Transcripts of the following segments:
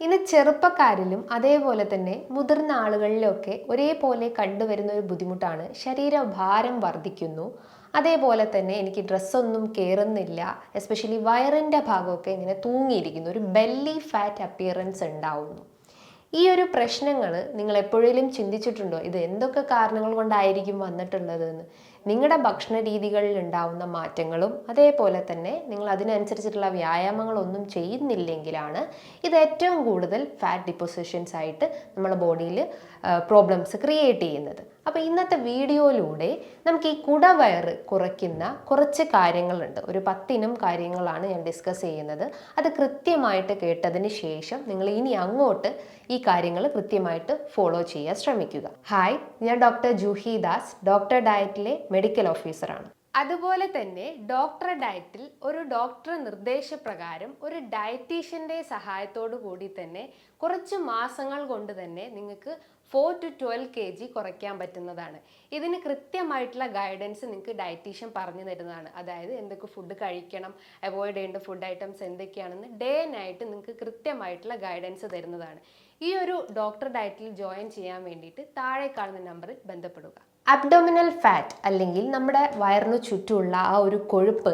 ഇന്ന് ചെറുപ്പക്കാരിലും അതേപോലെ തന്നെ മുതിർന്ന ആളുകളിലൊക്കെ ഒരേപോലെ കണ്ടുവരുന്ന ഒരു ബുദ്ധിമുട്ടാണ് ശരീരഭാരം വർദ്ധിക്കുന്നു. അതേപോലെ തന്നെ എനിക്ക് ഡ്രസ്സൊന്നും കയറുന്നില്ല എസ്പെഷ്യലി വയറിന്റെ ഭാഗമൊക്കെ ഇങ്ങനെ തൂങ്ങിയിരിക്കുന്നു ഒരു ബെല്ലി ഫാറ്റ് അപ്പിയറൻസ് ഉണ്ടാവുന്നു. ഈ ഒരു പ്രശ്നങ്ങൾ നിങ്ങൾ എപ്പോഴേലും ചിന്തിച്ചിട്ടുണ്ടോ? ഇത് എന്തൊക്കെ കാരണങ്ങൾ കൊണ്ടായിരിക്കും വന്നിട്ടുള്ളതെന്ന്? നിങ്ങളുടെ ഭക്ഷണ രീതികളിൽ ഉണ്ടാവുന്ന മാറ്റങ്ങളും അതേപോലെ തന്നെ നിങ്ങൾ അതിനനുസരിച്ചിട്ടുള്ള വ്യായാമങ്ങളൊന്നും ചെയ്യുന്നില്ലെങ്കിലാണ് ഇത് ഏറ്റവും കൂടുതൽ ഫാറ്റ് ഡിപ്പോസിഷൻസ് ആയിട്ട് നമ്മുടെ ബോഡിയിൽ പ്രോബ്ലംസ് ക്രിയേറ്റ് ചെയ്യുന്നത്. അപ്പോൾ ഇന്നത്തെ വീഡിയോയിലൂടെ നമുക്ക് ഈ കുടവയറ് കുറയ്ക്കുന്ന കുറച്ച് കാര്യങ്ങളുണ്ട്. ഒരു പത്തിനം കാര്യങ്ങളാണ് ഞാൻ ഡിസ്കസ് ചെയ്യുന്നത്. അത് കൃത്യമായിട്ട് കേട്ടതിന് ശേഷം നിങ്ങൾ ഇനി അങ്ങോട്ട് ഈ കാര്യങ്ങൾ കൃത്യമായിട്ട് ഫോളോ ചെയ്യാൻ ശ്രമിക്കുക. ഹായ് ഞാൻ ഡോക്ടർ ജൂഹി ദാസ് ഡോക്ടർ ഡയറ്റിലെ മെഡിക്കൽ ഓഫീസറാണ് അതുപോലെ തന്നെ ഡോക്ടർ ഡയറ്റിൽ ഒരു ഡോക്ടർ നിർദ്ദേശപ്രകാരം ഒരു ഡയറ്റീഷ്യന്റെ സഹായത്തോടു കൂടി തന്നെ കുറച്ച് മാസങ്ങൾ കൊണ്ട് തന്നെ നിങ്ങൾക്ക് four to twelve K G കുറയ്ക്കാൻ പറ്റുന്നതാണ്. ഇതിന് കൃത്യമായിട്ടുള്ള ഗൈഡൻസ് നിങ്ങൾക്ക് ഡയറ്റീഷ്യൻ പറഞ്ഞു തരുന്നതാണ്. അതായത് എന്തൊക്കെ ഫുഡ് കഴിക്കണം അവോയ്ഡ് ചെയ്യേണ്ട ഫുഡ് ഐറ്റംസ് എന്തൊക്കെയാണെന്ന് ഡേ നൈറ്റ് നിങ്ങൾക്ക് കൃത്യമായിട്ടുള്ള ഗൈഡൻസ് തരുന്നതാണ്. ഈ ഒരു ഡോക്ടർ ഡയറ്റിൽ ജോയിൻ ചെയ്യാൻ വേണ്ടിയിട്ട് താഴെ കാണുന്ന നമ്പറിൽ ബന്ധപ്പെടുക. അബ്ഡോമിനൽ ഫാറ്റ് അല്ലെങ്കിൽ നമ്മുടെ വയറിന് ചുറ്റുമുള്ള ആ ഒരു കൊഴുപ്പ്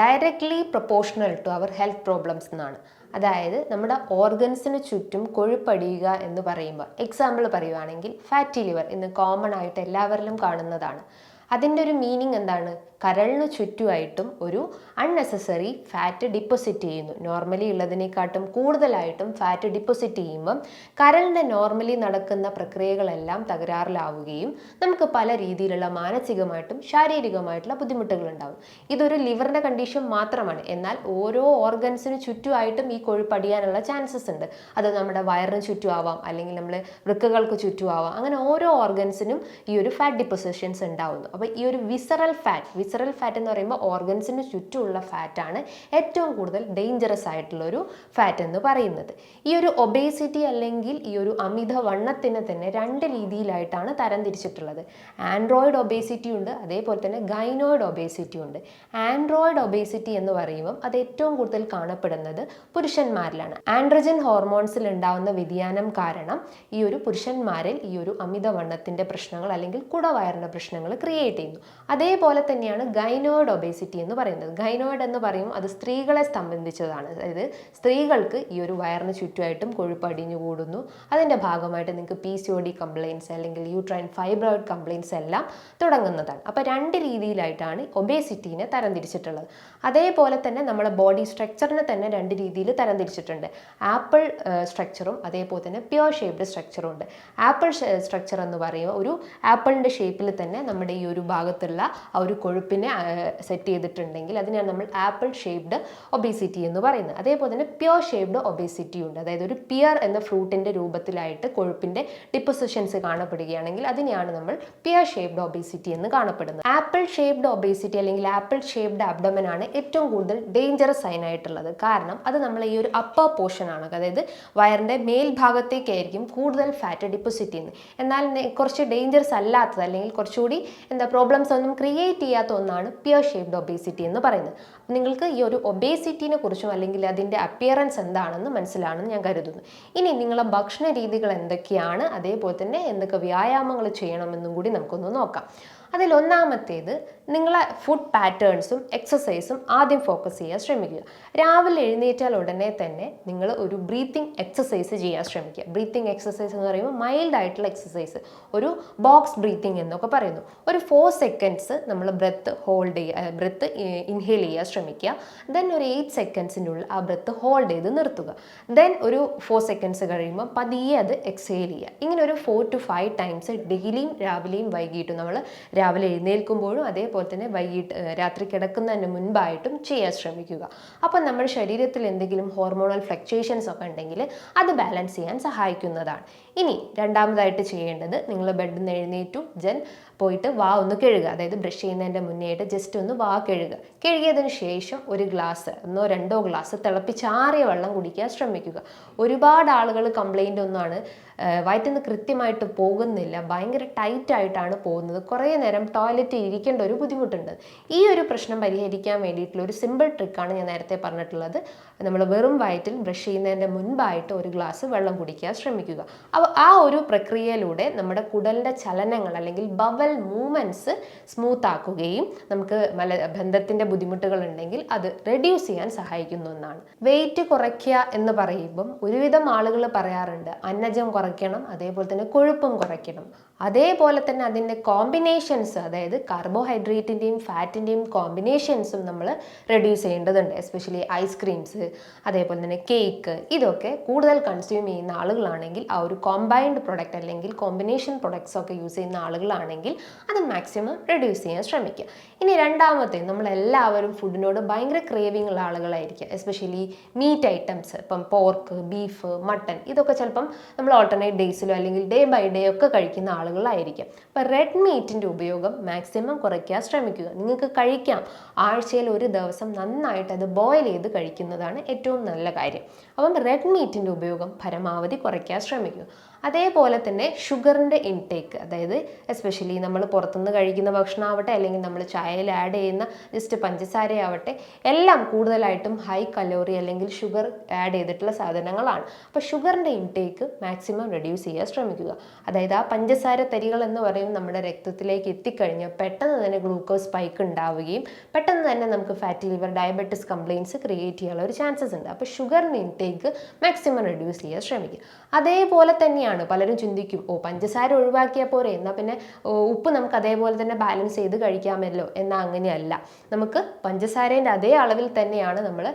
directly proportional to our health problems എന്നാണ് അതായത് നമ്മുടെ ഓർഗൻസിന് ചുറ്റും കൊഴുപ്പടിയുക എന്ന് പറയുമ്പോൾ എക്സാമ്പിൾ പറയുവാണെങ്കിൽ ഫാറ്റി ലിവർ ഇന്ന് കോമൺ ആയിട്ട് എല്ലാവരിലും കാണുന്നതാണ്. അതിന്റെ ഒരു മീനിങ് എന്താണ്? കരളിന് ചുറ്റുമായിട്ടും ഒരു അൺനെസസറി ഫാറ്റ് ഡിപ്പോസിറ്റ് ചെയ്യുന്നു. നോർമലി ഉള്ളതിനെക്കാട്ടും കൂടുതലായിട്ടും ഫാറ്റ് ഡിപ്പോസിറ്റ് ചെയ്യുമ്പം കരളിന്റെ നോർമലി നടക്കുന്ന പ്രക്രിയകളെല്ലാം തകരാറിലാവുകയും നമുക്ക് പല രീതിയിലുള്ള മാനസികമായിട്ടും ശാരീരികമായിട്ടുള്ള ബുദ്ധിമുട്ടുകൾ ഉണ്ടാവും ഇതൊരു ലിവറിന്റെ കണ്ടീഷൻ മാത്രമാണ്. എന്നാൽ ഓരോ ഓർഗൻസിന് ചുറ്റുമായിട്ടും ഈ കൊഴുപ്പ് അടിയാനുള്ള ചാൻസസ് ഉണ്ട്. അത് നമ്മുടെ വയറിന് ചുറ്റുമാവാം അല്ലെങ്കിൽ നമ്മൾ വൃക്കകൾക്ക് ചുറ്റുമാവാം അങ്ങനെ ഓരോ ഓർഗൻസിനും ഈ ഒരു ഫാറ്റ് ഡിപ്പോസിഷൻസ് ഉണ്ടാവുന്നു. അപ്പോൾ ഈ ഒരു വിസറൽ ഫാറ്റ് വിസറൽ ഫാറ്റ് എന്ന് പറയുമ്പോൾ ഓർഗൻസിന് ചുറ്റുമുള്ള ഫാറ്റാണ് ഏറ്റവും കൂടുതൽ ഡേഞ്ചറസ് ആയിട്ടുള്ളൊരു ഫാറ്റ് എന്ന് പറയുന്നത്. ഈ ഒരു ഒബേസിറ്റി അല്ലെങ്കിൽ ഈ ഒരു അമിത വണ്ണത്തിന് തന്നെ രണ്ട് രീതിയിലായിട്ടാണ് തരംതിരിച്ചിട്ടുള്ളത് ആൻഡ്രോയിഡ് ഒബേസിറ്റി ഉണ്ട് അതേപോലെ തന്നെ ഗൈനോയിഡ് ഒബേസിറ്റി ഉണ്ട്. ആൻഡ്രോയിഡ് ഒബേസിറ്റി എന്ന് പറയുമ്പം അത് ഏറ്റവും കൂടുതൽ കാണപ്പെടുന്നത് പുരുഷന്മാരിലാണ്. ആൻഡ്രജൻ ഹോർമോൺസിൽ ഉണ്ടാവുന്ന വ്യതിയാനം കാരണം ഈ ഒരു പുരുഷന്മാരിൽ ഈ ഒരു അമിതവണ്ണത്തിന്റെ പ്രശ്നങ്ങൾ അല്ലെങ്കിൽ കുടവയറിന്റെ പ്രശ്നങ്ങൾ ക്രിയേറ്റ് ചെയ്യുന്നു. അതേപോലെ തന്നെയാണ് ഗൈനോയിഡ് ഒബേസിറ്റി എന്ന് പറയുന്നത്. ഗൈനോയിഡ് എന്ന് പറയും അത് സ്ത്രീകളെ സംബന്ധിച്ചതാണ്. അതായത് സ്ത്രീകൾക്ക് ഈ ഒരു വയറിന് ചുറ്റുമായിട്ടും കൊഴുപ്പ് അടിഞ്ഞു കൂടുന്നു. അതിന്റെ ഭാഗമായിട്ട് നിങ്ങൾക്ക് P C O D complaints അല്ലെങ്കിൽ യൂട്രൈൻ ഫൈബ്രോയിഡ് കംപ്ലയിൻസ് എല്ലാം തുടങ്ങുന്നതാണ്. അപ്പോൾ രണ്ട് രീതിയിലായിട്ടാണ് ഒബേസിറ്റീനെ തരംതിരിച്ചിട്ടുള്ളത്. അതേപോലെ തന്നെ നമ്മുടെ ബോഡി സ്ട്രക്ചറിനെ തന്നെ രണ്ട് രീതിയിൽ തരംതിരിച്ചിട്ടുണ്ട്. ആപ്പിൾ സ്ട്രക്ചറും അതേപോലെ തന്നെ പ്യുവർ ഷേപ്ഡ് സ്ട്രക്ചറും ഉണ്ട്. ആപ്പിൾ സ്ട്രക്ചർ എന്ന് പറയുമ്പോൾ ഒരു ആപ്പിളിന്റെ ഷേപ്പിൽ തന്നെ നമ്മുടെ ഈ ഒരു ഭാഗത്തുള്ള ആ ഒരു കൊഴുപ്പിനെ സെറ്റ് ചെയ്തിട്ടുണ്ടെങ്കിൽ അതിനാണ് നമ്മൾ ആപ്പിൾ ഷേപ്ഡ് ഒബേസിറ്റി എന്ന് പറയുന്നത്. അതേപോലെ തന്നെ പ്യുവർ ഷേപ്ഡ് ഒബേസിറ്റി ഉണ്ട്. അതായത് ഒരു പിയർ എന്ന ഫ്രൂട്ടിന്റെ രൂപത്തിലായിട്ട് കൊഴുപ്പിന്റെ ഡിപ്പോസിഷൻസ് കാണപ്പെടുകയാണെങ്കിൽ അതിനെയാണ് നമ്മൾ പിയർ ഷേപ്ഡ് ഒബേസിറ്റി എന്ന് കാണപ്പെടുന്നത്. ആപ്പിൾ ഷേപ്ഡ് ഒബേസിറ്റി അല്ലെങ്കിൽ ആപ്പിൾ ഷേപ്ഡ് അബ്ഡമൻ ആണ് ഏറ്റവും കൂടുതൽ ഡേഞ്ചറസ് സൈൻ ആയിട്ടുള്ളത്. കാരണം അത് നമ്മൾ ഈ ഒരു അപ്പർ പോർഷൻ ആണ്. അതായത് വയറിന്റെ മേൽഭാഗത്തേക്കായിരിക്കും കൂടുതൽ ഫാറ്റ് ഡിപ്പോസിറ്റ് ചെയ്യുന്നത്. എന്നാൽ കുറച്ച് ഡേഞ്ചറസ് അല്ലാത്തത് അല്ലെങ്കിൽ കുറച്ചുകൂടി എന്താ പ്രോബ്ലംസ് ഒന്നും ക്രിയേറ്റ് ചെയ്യാത്ത ഒന്നാണ് പിയർ ഷേപ്ഡ് ഒബേസിറ്റി എന്ന് പറയുന്നത്. അപ്പോൾ നിങ്ങൾക്ക് ഈ ഒരു ഒബേസിറ്റിനെ കുറിച്ചും അല്ലെങ്കിൽ അതിന്റെ അപ്പിയറൻസ് എന്താണെന്ന് മനസ്സിലാണെന്ന് ഞാൻ കരുതുന്നു. ഇനി നിങ്ങളെ ഭക്ഷണ രീതികൾ എന്തൊക്കെയാണ്? അതേപോലെ തന്നെ എന്തൊക്കെ വ്യായാമങ്ങൾ ചെയ്യണമെന്നും കൂടി നമുക്കൊന്ന് നോക്കാം. അതിൽ ഒന്നാമത്തേത് നിങ്ങളെ ഫുഡ് പാറ്റേൺസും എക്സസൈസും ആദ്യം ഫോക്കസ് ചെയ്യാൻ ശ്രമിക്കുക. രാവിലെ എഴുന്നേറ്റാൽ ഉടനെ തന്നെ നിങ്ങൾ ഒരു ബ്രീത്തിങ് എക്സസൈസ് ചെയ്യാൻ ശ്രമിക്കുക. ബ്രീത്തിങ് എക്സസൈസ് എന്ന് പറയുമ്പോൾ മൈൽഡ് ആയിട്ടുള്ള എക്സസൈസ് ഒരു ബോക്സ് ബ്രീത്തിങ് എന്നൊക്കെ പറയുന്നു. ഒരു ഫോർ സെക്കൻഡ്സ് നമ്മൾ ബ്രത്ത് ഹോൾഡ് ചെയ്യുക ബ്രത്ത് ഇൻഹേൽ ചെയ്യാൻ ശ്രമിക്കുക. ദെൻ ഒരു എയ്റ്റ് സെക്കൻഡ്സിന്റെ ഉള്ളിൽ ആ ബ്രത്ത് ഹോൾഡ് ചെയ്ത് നിർത്തുക. ദെൻ ഒരു ഫോർ സെക്കൻഡ്സ് കഴിയുമ്പോൾ പതിയെ അത് എക്സേൽ ചെയ്യുക. ഇങ്ങനെ ഒരു ഫോർ ടു ഫൈവ് ടൈംസ് ഡെയിലിയും രാവിലെയും വൈകിട്ടും നമ്മൾ രാവിലെ എഴുന്നേൽക്കുമ്പോഴും അതേപോലെ തന്നെ വൈകിട്ട് രാത്രി കിടക്കുന്നതിന് മുൻപായിട്ടും ചെയ്യാൻ ശ്രമിക്കുക. അപ്പം നമ്മുടെ ശരീരത്തിൽ എന്തെങ്കിലും ഹോർമോണൽ ഫ്ലക്ച്വേഷൻസ് ഒക്കെ ഉണ്ടെങ്കിൽ അത് ബാലൻസ് ചെയ്യാൻ സഹായിക്കുന്നതാണ്. ഇനി രണ്ടാമതായിട്ട് ചെയ്യേണ്ടത് നിങ്ങൾ ബെഡിൽ നിന്ന് എഴുന്നേറ്റു ജൻ പോയിട്ട് വാ ഒന്ന് കഴുകുക. അതായത് ബ്രഷ് ചെയ്യുന്നതിന്റെ മുന്നേ ആയിട്ട് ജസ്റ്റ് ഒന്ന് വാ കഴുകുക. കഴുകിയതിന് ശേഷം ഒരു ഗ്ലാസ് ഒന്നോ രണ്ടോ ഗ്ലാസ് തിളപ്പിച്ചാറിയ വെള്ളം കുടിക്കാൻ ശ്രമിക്കുക. ഒരുപാട് ആളുകൾ കംപ്ലൈന്റ് ഒന്നാണ് വയറ്റിൽ നിന്ന് കൃത്യമായിട്ട് പോകുന്നില്ല. ഭയങ്കര ടൈറ്റ് ആയിട്ടാണ് പോകുന്നത്. കുറേ നേരം ടോയ്ലറ്റിൽ ഇരിക്കേണ്ട ഒരു ബുദ്ധിമുട്ടുണ്ട്. ഈ ഒരു പ്രശ്നം പരിഹരിക്കാൻ വേണ്ടിയിട്ടുള്ള ഒരു സിമ്പിൾ ട്രിക്കാണ് ഞാൻ നേരത്തെ പറഞ്ഞിട്ടുള്ളത്. നമ്മൾ വെറും വയറ്റിൽ ബ്രഷ് ചെയ്യുന്നതിന്റെ മുൻപായിട്ട് ഒരു ഗ്ലാസ് വെള്ളം കുടിക്കാൻ ശ്രമിക്കുക. അപ്പോൾ ആ ഒരു പ്രക്രിയയിലൂടെ നമ്മുടെ കുടലിന്റെ ചലനങ്ങൾ അല്ലെങ്കിൽ ബവൽ മൂവ്മെന്റ്സ് സ്മൂത്ത് ആക്കുകയും നമുക്ക് മല ബന്ധത്തിന്റെ ബുദ്ധിമുട്ടുകൾ ഉണ്ടെങ്കിൽ അത് റെഡ്യൂസ് ചെയ്യാൻ സഹായിക്കുന്നു എന്നാണ്. വെയിറ്റ് കുറയ്ക്കുക എന്ന് പറയുമ്പം ഒരുവിധം ആളുകൾ പറയാറുണ്ട് അന്നജം കുറയ്ക്കണം അതേപോലെ തന്നെ കൊഴുപ്പും കുറയ്ക്കണം. അതേപോലെ തന്നെ അതിന്റെ കോമ്പിനേഷൻസ് അതായത് കാർബോഹൈഡ്രേറ്റിന്റെയും ഫാറ്റിന്റെയും കോമ്പിനേഷൻസും നമ്മൾ റെഡ്യൂസ് ചെയ്യേണ്ടതുണ്ട്. എസ്പെഷ്യലി ഐസ്ക്രീംസ് അതേപോലെ തന്നെ കേക്ക് ഇതൊക്കെ കൂടുതൽ കൺസ്യൂം ചെയ്യുന്ന ആളുകളാണെങ്കിൽ ആ ഒരു കോമ്പൈൻഡ് പ്രൊഡക്റ്റ് അല്ലെങ്കിൽ കോമ്പിനേഷൻ പ്രൊഡക്ട്സ് ഒക്കെ യൂസ് ചെയ്യുന്ന ആളുകളാണെങ്കിൽ അത് മാക്സിമം റെഡ്യൂസ് ചെയ്യാൻ ശ്രമിക്കുക. ഇനി രണ്ടാമത്തെ നമ്മളെല്ലാവരും ഫുഡിനോട് ഭയങ്കര ക്രേവിംഗ് ഉള്ള ആളുകളായിരിക്കും എസ്പെഷ്യലി മീറ്റ് ഐറ്റംസ് ഇപ്പം പോർക്ക് ബീഫ് മട്ടൺ ഇതൊക്കെ ചിലപ്പം നമ്മൾ ഓൾട്ടർനേറ്റ് ഡേയ്സിലോ അല്ലെങ്കിൽ ഡേ ബൈ ഡേ ഒക്കെ കഴിക്കുന്ന ആളുകളായിരിക്കും. അപ്പം റെഡ് മീറ്റിന്റെ ഉപയോഗം മാക്സിമം കുറയ്ക്കാൻ ശ്രമിക്കുക. നിങ്ങൾക്ക് കഴിക്കാം. ആഴ്ചയിൽ ഒരു ദിവസം നന്നായിട്ട് അത് ബോയിൽ ചെയ്ത് കഴിക്കുന്നതാണ് ഏറ്റവും നല്ല കാര്യം. അപ്പം റെഡ് മീറ്റിന്റെ ഉപയോഗം പരമാവധി കുറയ്ക്കാൻ ശ്രമിക്കുക. അതേപോലെ തന്നെ ഷുഗറിന്റെ ഇൻടേക്ക് അതായത് എസ്പെഷ്യലി നമ്മൾ പുറത്തുനിന്ന് കഴിക്കുന്ന ഭക്ഷണമാവട്ടെ അല്ലെങ്കിൽ നമ്മൾ ചായയിൽ ആഡ് ചെയ്യുന്ന ജസ്റ്റ് പഞ്ചസാരയാവട്ടെ എല്ലാം കൂടുതലായിട്ടും ഹൈ കലോറി അല്ലെങ്കിൽ ഷുഗർ ആഡ് ചെയ്തിട്ടുള്ള സാധനങ്ങളാണ്. അപ്പോൾ ഷുഗറിന്റെ ഇൻടേക്ക് മാക്സിമം റെഡ്യൂസ് ചെയ്യാൻ ശ്രമിക്കുക. അതായത് ആ പഞ്ചസാര തരികൾ എന്ന് പറയും നമ്മുടെ രക്തത്തിലേക്ക് എത്തിക്കഴിഞ്ഞാൽ പെട്ടെന്ന് തന്നെ ഗ്ലൂക്കോസ് സ്പൈക്ക് ഉണ്ടാവുകയും പെട്ടെന്ന് തന്നെ നമുക്ക് fatty liver diabetes complaints create ചെയ്യാനുള്ള ഒരു ചാൻസസ് ഉണ്ട്. അപ്പോൾ ഷുഗറിന്റെ ഇൻടേക്ക് മാക്സിമം റെഡ്യൂസ് ചെയ്യാൻ ശ്രമിക്കുക. അതേപോലെ തന്നെയാണ് പലരും ചിന്തിക്കും ഓ പഞ്ചസാര ഒഴിവാക്കിയാൽ പോരെ എന്നാൽ പിന്നെ ഉപ്പ് നമുക്ക് അതേപോലെ തന്നെ ബാലൻസ് ചെയ്ത് കഴിക്കാമല്ലോ? എന്നാൽ അങ്ങനെയല്ല. നമുക്ക് പഞ്ചസാരേന്റെ അതേ അളവിൽ തന്നെയാണ് നമ്മൾ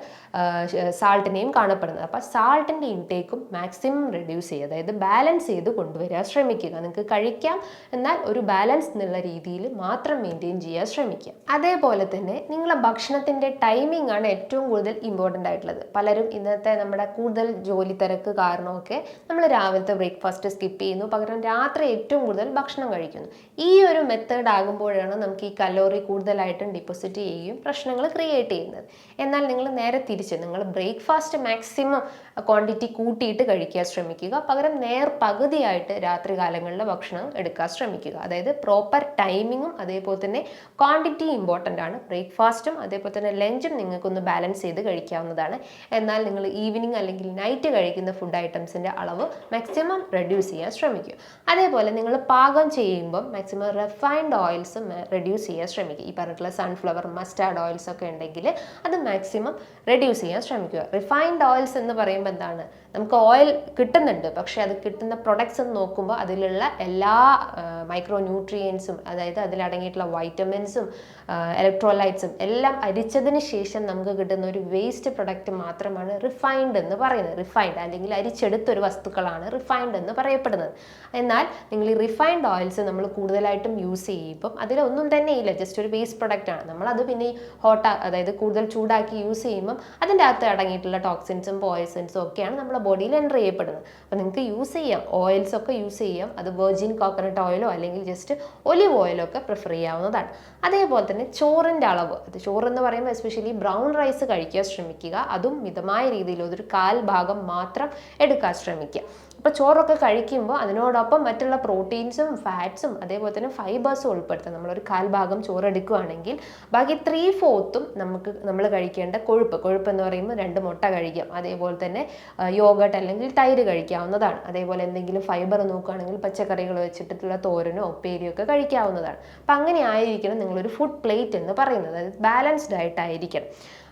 സാൾട്ടിനെയും കാണപ്പെടുന്നത്. അപ്പോൾ സാൾട്ടിന്റെ ഇൻടേക്കും മാക്സിമം റെഡ്യൂസ് ചെയ്യുക അതായത് ബാലൻസ് ചെയ്ത് കൊണ്ടുവരാൻ ശ്രമിക്കുക. നിങ്ങൾക്ക് കഴിക്കാം എന്നാൽ ഒരു ബാലൻസ് എന്നുള്ള രീതിയിൽ മാത്രം മെയിന്റെയിൻ ചെയ്യാൻ ശ്രമിക്കുക. അതേപോലെ തന്നെ നിങ്ങളെ ഭക്ഷണത്തിന്റെ ടൈമിംഗ് ആണ് ഏറ്റവും കൂടുതൽ ഇമ്പോർട്ടന്റ് ആയിട്ടുള്ളത്. പലരും ഇന്നത്തെ നമ്മുടെ കൂടുതൽ ജോലി തിരക്ക് കാരണമൊക്കെ നമ്മൾ രാവിലത്തെ ബ്രേക്ക്ഫാസ്റ്റ് സ്കിപ്പ് ചെയ്യുന്നു. പകരം രാത്രി ഏറ്റവും കൂടുതൽ ഭക്ഷണം കഴിക്കുന്നു. ഈ ഒരു മെത്തേഡ് ആകുമ്പോഴാണ് നമുക്ക് ഈ കലോറി കൂടുതലായിട്ടും ഡിപ്പോസിറ്റ് ചെയ്യുകയും പ്രശ്നങ്ങൾ ക്രിയേറ്റ് ചെയ്യുന്നത്. എന്നാൽ നിങ്ങൾ നേരെ തിരിച്ച് നിങ്ങൾ ബ്രേക്ക്ഫാസ്റ്റ് മാക്സിമം ക്വാണ്ടിറ്റി കൂട്ടിയിട്ട് കഴിക്കാൻ ശ്രമിക്കുക. പകരം നേർ പകുതിയായിട്ട് രാത്രി കാലങ്ങളിൽ ഭക്ഷണം എടുക്കാൻ ശ്രമിക്കുക. അതായത് പ്രോപ്പർ ടൈമിങ്ങും അതേപോലെ തന്നെ ക്വാണ്ടിറ്റി ഇമ്പോർട്ടന്റ് ആണ്. ബ്രേക്ക്ഫാസ്റ്റും അതേപോലെ തന്നെ ലഞ്ചും നിങ്ങൾക്കൊന്ന് ബാലൻസ് ചെയ്ത് കഴിക്കാവുന്നതാണ്. എന്നാൽ നിങ്ങൾ ഈവനിങ് അല്ലെങ്കിൽ നൈറ്റ് കഴിക്കുന്ന ഫുഡ് ഐറ്റംസിന്റെ അളവ് മാക്സിമം റെഡ്യൂസ് ചെയ്യാൻ ശ്രമിക്കുക. അതേപോലെ നിങ്ങൾ പാകം ചെയ്യുമ്പോൾ മാക്സിമം റിഫൈൻഡ് ഓയിൽസ് റെഡ്യൂസ് ചെയ്യാൻ ശ്രമിക്കുക. ഈ പറഞ്ഞിട്ടുള്ള സൺഫ്ലവർ മസ്റ്റാർഡ് ഓയിൽസ് ഒക്കെ ഉണ്ടെങ്കിൽ അത് മാക്സിമം റെഡ്യൂസ് ചെയ്യാൻ ശ്രമിക്കുക. റിഫൈൻഡ് ഓയിൽസ് എന്ന് പറയുമ്പോൾ എന്താണ്? നമുക്ക് ഓയിൽ കിട്ടുന്നുണ്ട്. പക്ഷേ അത് കിട്ടുന്ന പ്രൊഡക്ട്സ് എന്ന് നോക്കുമ്പോൾ അതിലുള്ള എല്ലാ മൈക്രോ ന്യൂട്രിയൻസും അതായത് അതിലടങ്ങിയിട്ടുള്ള വൈറ്റമിൻസും ഇലക്ട്രോലൈറ്റ്സും എല്ലാം അരിച്ചതിന് ശേഷം നമുക്ക് കിട്ടുന്ന ഒരു വേസ്റ്റ് പ്രൊഡക്റ്റ് മാത്രമാണ് റിഫൈൻഡ് എന്ന് പറയുന്നത്. റിഫൈൻഡ് അല്ലെങ്കിൽ അരിച്ചെടുത്തൊരു വസ്തുക്കളാണ് റിഫൈൻഡ് പറയപ്പെടുന്നത്. എന്നാൽ നിങ്ങൾ ഈ റിഫൈൻഡ് ഓയിൽസ് നമ്മൾ കൂടുതലായിട്ടും യൂസ് ചെയ്യുമ്പം അതിലൊന്നും തന്നെ ഇല്ല. ജസ്റ്റ് ഒരു വേസ്റ്റ് പ്രൊഡക്റ്റ് ആണ്. നമ്മളത് പിന്നെ ഹോട്ട് അതായത് കൂടുതൽ ചൂടാക്കി യൂസ് ചെയ്യുമ്പം അതിന്റെ അകത്ത് അടങ്ങിയിട്ടുള്ള ടോക്സിൻസും പോയിസൺസും ഒക്കെയാണ് നമ്മുടെ ബോഡിയിൽ എന്റർ ചെയ്യപ്പെടുന്നത്. അപ്പോൾ നിങ്ങൾക്ക് യൂസ് ചെയ്യാം. ഓയിൽസ് ഒക്കെ യൂസ് ചെയ്യാം. അത് വെർജിൻ കോക്കനട്ട് ഓയിലോ അല്ലെങ്കിൽ ജസ്റ്റ് ഒലിവ് ഓയിലോ ഒക്കെ പ്രിഫർ ചെയ്യാവുന്നതാണ്. അതേപോലെ തന്നെ ചോറിന്റെ അളവ്. അത് ചോറെന്ന് പറയുമ്പോൾ എസ്പെഷ്യലി ബ്രൗൺ റൈസ് കഴിക്കാൻ ശ്രമിക്കുക. അതും മിതമായ രീതിയിൽ ഒരു കാൽ ഭാഗം മാത്രം എടുക്കാൻ ശ്രമിക്കുക. അപ്പോൾ ചോറൊക്കെ കഴിക്കുമ്പോൾ അതിനോടൊപ്പം മറ്റുള്ള പ്രോട്ടീൻസും ഫാറ്റ്സും അതേപോലെ തന്നെ ഫൈബേഴ്സും ഉൾപ്പെടുത്തുക നമ്മളൊരു കാൽഭാഗം ഭാഗം ചോറ് എടുക്കുകയാണെങ്കിൽ ബാക്കി ത്രീ ഫോർത്തും നമുക്ക് നമ്മൾ കഴിക്കേണ്ട കൊഴുപ്പ് കൊഴുപ്പ് എന്ന് പറയുമ്പോൾ രണ്ട് മുട്ട കഴിക്കാം. അതേപോലെ തന്നെ യോഗട്ട് അല്ലെങ്കിൽ തൈര് കഴിക്കാവുന്നതാണ്. അതേപോലെ എന്തെങ്കിലും ഫൈബർ നോക്കുകയാണെങ്കിൽ പച്ചക്കറികൾ വെച്ചിട്ടുള്ള തോരനോ ഉപ്പേരിയോ ഒക്കെ കഴിക്കാവുന്നതാണ്. അപ്പം അങ്ങനെ ആയിരിക്കണം നിങ്ങളൊരു ഫുഡ് പ്ലേറ്റ് എന്ന് പറയുന്നത്. അതായത് ബാലൻസ്ഡ് ആയിട്ടായിരിക്കണം.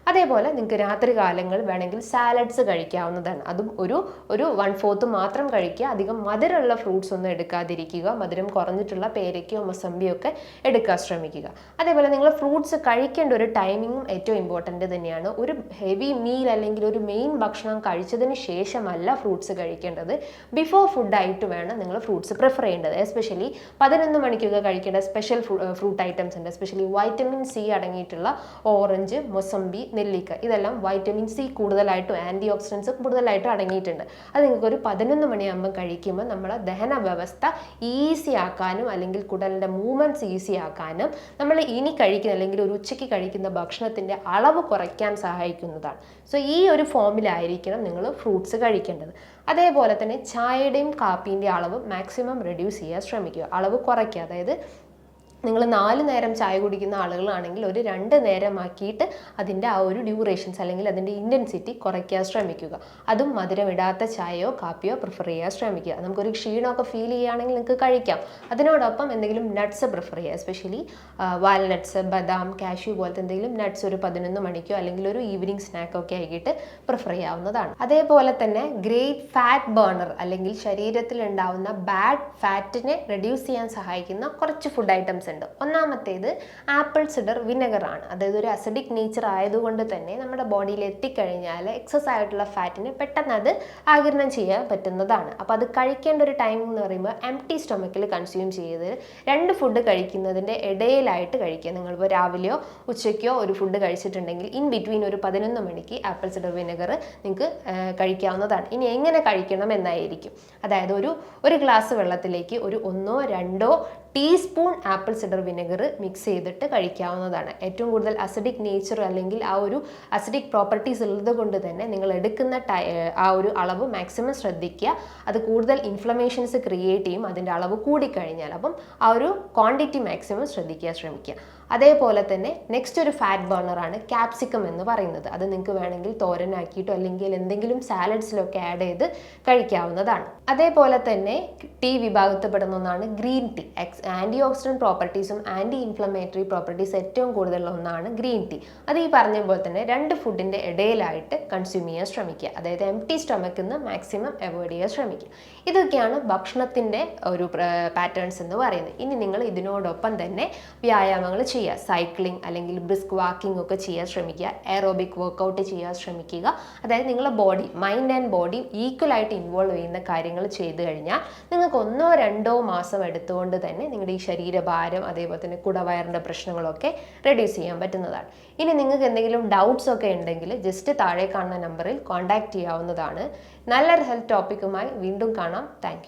അതേപോലെ നിങ്ങൾക്ക് രാത്രി കാലങ്ങൾ വേണമെങ്കിൽ സാലഡ്സ് കഴിക്കാവുന്നതാണ്. അതും ഒരു ഒരു വൺ ഫോർത്ത് മാത്രം കഴിക്കുക. അധികം മധുരമുള്ള ഫ്രൂട്ട്സ് ഒന്നും എടുക്കാതിരിക്കുക. മധുരം കുറഞ്ഞിട്ടുള്ള പേരയ്ക്കോ മൊസമ്പിയോ ഒക്കെ എടുക്കാൻ ശ്രമിക്കുക. അതേപോലെ നിങ്ങൾ ഫ്രൂട്ട്സ് കഴിക്കേണ്ട ഒരു ടൈമിങ്ങും ഏറ്റവും ഇമ്പോർട്ടന്റ് തന്നെയാണ്. ഒരു ഹെവി മീൽ അല്ലെങ്കിൽ ഒരു മെയിൻ ഭക്ഷണം കഴിച്ചതിന് ശേഷമല്ല ഫ്രൂട്ട്സ് കഴിക്കേണ്ടത്. ബിഫോർ ഫുഡായിട്ട് വേണം നിങ്ങൾ ഫ്രൂട്ട്സ് പ്രിഫർ ചെയ്യേണ്ടത്. എസ്പെഷ്യലി പതിനൊന്ന് മണിക്കൊക്കെ കഴിക്കേണ്ട സ്പെഷ്യൽ ഫ്രൂട്ട് ഐറ്റംസ് ഉണ്ട്. എസ്പെഷ്യലി വൈറ്റമിൻ സി അടങ്ങിയിട്ടുള്ള ഓറഞ്ച് മൊസമ്പി നെല്ലിക്ക. ഇതെല്ലാം വൈറ്റമിൻ സി കൂടുതലായിട്ടും ആന്റി ഓക്സിഡൻസ് കൂടുതലായിട്ടും അടങ്ങിയിട്ടുണ്ട്. അത് നിങ്ങൾക്ക് ഒരു പതിനൊന്ന് മണിയാകുമ്പോൾ കഴിക്കുമ്പോൾ നമ്മളെ ദഹന വ്യവസ്ഥ ഈസി ആക്കാനും അല്ലെങ്കിൽ കുടലിന്റെ മൂവ്മെന്റ്സ് ഈസി ആക്കാനും നമ്മൾ ഇനി കഴിക്കുന്ന അല്ലെങ്കിൽ ഒരു ഉച്ചയ്ക്ക് കഴിക്കുന്ന ഭക്ഷണത്തിന്റെ അളവ് കുറയ്ക്കാൻ സഹായിക്കുന്നതാണ്. സോ ഈ ഒരു ഫോമിലായിരിക്കണം നിങ്ങൾ ഫ്രൂട്ട്സ് കഴിക്കേണ്ടത്. അതേപോലെ തന്നെ ചായയുടെയും കാപ്പീന്റെ അളവ് മാക്സിമം റെഡ്യൂസ് ചെയ്യാൻ ശ്രമിക്കുക. അളവ് കുറയ്ക്കുക. അതായത് നിങ്ങൾ നാല് നേരം ചായ കുടിക്കുന്ന ആളുകളാണെങ്കിൽ ഒരു രണ്ട് നേരമാക്കിയിട്ട് അതിന്റെ ആ ഒരു ഡ്യൂറേഷൻസ് അല്ലെങ്കിൽ അതിന്റെ ഇന്റൻസിറ്റി കുറയ്ക്കാൻ ശ്രമിക്കുക. അതും മധുരമിടാത്ത ചായയോ കാപ്പിയോ പ്രിഫർ ചെയ്യാൻ ശ്രമിക്കുക. നമുക്കൊരു ക്ഷീണമൊക്കെ ഫീൽ ചെയ്യുകയാണെങ്കിൽ നിങ്ങൾക്ക് കഴിക്കാം. അതിനോടൊപ്പം എന്തെങ്കിലും നട്ട്സ് പ്രിഫർ ചെയ്യുക. എസ്പെഷ്യലി വാൽനട്ട്സ് ബദാം കാഷ്യൂ പോലത്തെ എന്തെങ്കിലും നട്ട്സ് ഒരു പതിനൊന്ന് മണിക്കോ അല്ലെങ്കിൽ ഒരു ഈവനിങ് സ്നാക്കൊക്കെ ആക്കിയിട്ട് പ്രിഫർ ചെയ്യാവുന്നതാണ്. അതേപോലെ തന്നെ ഗ്രേറ്റ് ഫാറ്റ് ബേണർ അല്ലെങ്കിൽ ശരീരത്തിൽ ഉണ്ടാവുന്ന ബാഡ് ഫാറ്റിനെ റെഡ്യൂസ് ചെയ്യാൻ സഹായിക്കുന്ന കുറച്ച് ഫുഡ് ഐറ്റംസ് ഉണ്ട് ഒന്നാമത്തേത് ആപ്പിൾ സിഡർ വിനെഗർ ആണ് അതായത് ഒരു അസിഡിക് നേച്ചർ ആയതുകൊണ്ട് തന്നെ നമ്മുടെ ബോഡിയിൽ എത്തിക്കഴിഞ്ഞാൽ എക്സസ് ആയിട്ടുള്ള ഫാറ്റിനെ പെട്ടെന്ന് അത് ആകിരണം ചെയ്യാൻ പറ്റുന്നതാണ്. അപ്പോൾ അത് കഴിക്കേണ്ട ഒരു ടൈം എന്ന് പറയുമ്പോൾ എം ടി സ്റ്റൊമക്കിൽ കൺസ്യൂം ചെയ്ത് രണ്ട് ഫുഡ് കഴിക്കുന്നതിന്റെ ഇടയിലായിട്ട് കഴിക്കുക. നിങ്ങളിപ്പോൾ രാവിലെയോ ഉച്ചയ്ക്കോ ഒരു ഫുഡ് കഴിച്ചിട്ടുണ്ടെങ്കിൽ ഇൻ ബിറ്റ്വീൻ ഒരു പതിനൊന്ന് മണിക്ക് ആപ്പിൾ സിഡർ വിനെഗർ നിങ്ങൾക്ക് കഴിക്കാവുന്നതാണ്. ഇനി എങ്ങനെ കഴിക്കണം എന്നായിരിക്കും. അതായത് ഒരു ഒരു ഗ്ലാസ് വെള്ളത്തിലേക്ക് ഒരു ഒന്നോ രണ്ടോ teaspoon apple cider vinegar mix ചെയ്തിട്ട് കഴിക്കാവുന്നതാണ്. ഏറ്റവും കൂടുതൽ അസിഡിക് നേച്ചർ അല്ലെങ്കിൽ ആ ഒരു അസിഡിക് പ്രോപ്പർട്ടീസ് ഉള്ളത് കൊണ്ട് തന്നെ നിങ്ങൾ എടുക്കുന്ന ആ ഒരു അളവ് മാക്സിമം ശ്രദ്ധിക്കുക. അത് കൂടുതൽ ഇൻഫ്ലമേഷൻസ് ക്രിയേറ്റ് ചെയ്യും. അതിന്റെ അളവ് കൂടിക്കഴിഞ്ഞാൽ അപ്പം ആ ഒരു ക്വാണ്ടിറ്റി മാക്സിമം ശ്രദ്ധിക്കാൻ ശ്രമിക്കുക. അതേപോലെ തന്നെ നെക്സ്റ്റ് ഒരു ഫാറ്റ് ബേണറാണ് ക്യാപ്സിക്കം എന്ന് പറയുന്നത്. അത് നിങ്ങൾക്ക് വേണമെങ്കിൽ തോരനാക്കിയിട്ടോ അല്ലെങ്കിൽ എന്തെങ്കിലും സാലഡ്സിലൊക്കെ ആഡ് ചെയ്ത് കഴിക്കാവുന്നതാണ്. അതേപോലെ തന്നെ ടീ വിഭാഗത്തിൽപ്പെടുന്ന ഒന്നാണ് ഗ്രീൻ ടീ എക്സ് ആന്റി ഓക്സിഡന്റ് പ്രോപ്പർട്ടീസും ആന്റി ഇൻഫ്ലമേറ്ററി പ്രോപ്പർട്ടീസ് ഏറ്റവും കൂടുതലുള്ള ഒന്നാണ് ഗ്രീൻ ടീ അത് ഈ പറഞ്ഞ പോലെ തന്നെ രണ്ട് ഫുഡിന്റെ ഇടയിലായിട്ട് കൺസ്യൂം ചെയ്യാൻ ശ്രമിക്കുക. അതായത് എം ടി സ്റ്റൊമക്കിൽ നിന്ന് മാക്സിമം അവോയ്ഡ് ചെയ്യാൻ ശ്രമിക്കുക. ഇതൊക്കെയാണ് ഭക്ഷണത്തിന്റെ ഒരു പാറ്റേൺസ് എന്ന് പറയുന്നത്. ഇനി നിങ്ങൾ ഇതിനോടൊപ്പം തന്നെ വ്യായാമങ്ങൾ ചെയ്യുക. സൈക്ലിംഗ് അല്ലെങ്കിൽ ബ്രിസ്ക് വാക്കിംഗ് ഒക്കെ ചെയ്യാൻ ശ്രമിക്കുക. എയറോബിക് വർക്കൗട്ട് ചെയ്യാൻ ശ്രമിക്കുക. അതായത് നിങ്ങളുടെ ബോഡി മൈൻഡ് ആൻഡ് ബോഡി ഈക്വലായിട്ട് ഇൻവോൾവ് ചെയ്യുന്ന കാര്യങ്ങൾ ചെയ്തു കഴിഞ്ഞാൽ നിങ്ങൾക്ക് ഒന്നോ രണ്ടോ മാസം എടുത്തുകൊണ്ട് തന്നെ നിങ്ങളുടെ ഈ ശരീരഭാരം അതേപോലെ തന്നെ കുടവയറിന്റെ പ്രശ്നങ്ങളൊക്കെ റെഡ്യൂസ് ചെയ്യാൻ പറ്റുന്നതാണ്. ഇനി നിങ്ങൾക്ക് എന്തെങ്കിലും ഡൗട്ട്സ് ഒക്കെ ഉണ്ടെങ്കിൽ ജസ്റ്റ് താഴെ കാണുന്ന നമ്പറിൽ കോൺടാക്റ്റ് ചെയ്യാവുന്നതാണ്. നല്ലൊരു ഹെൽത്ത് ടോപ്പിക്കുമായി വീണ്ടും കാണാം. താങ്ക്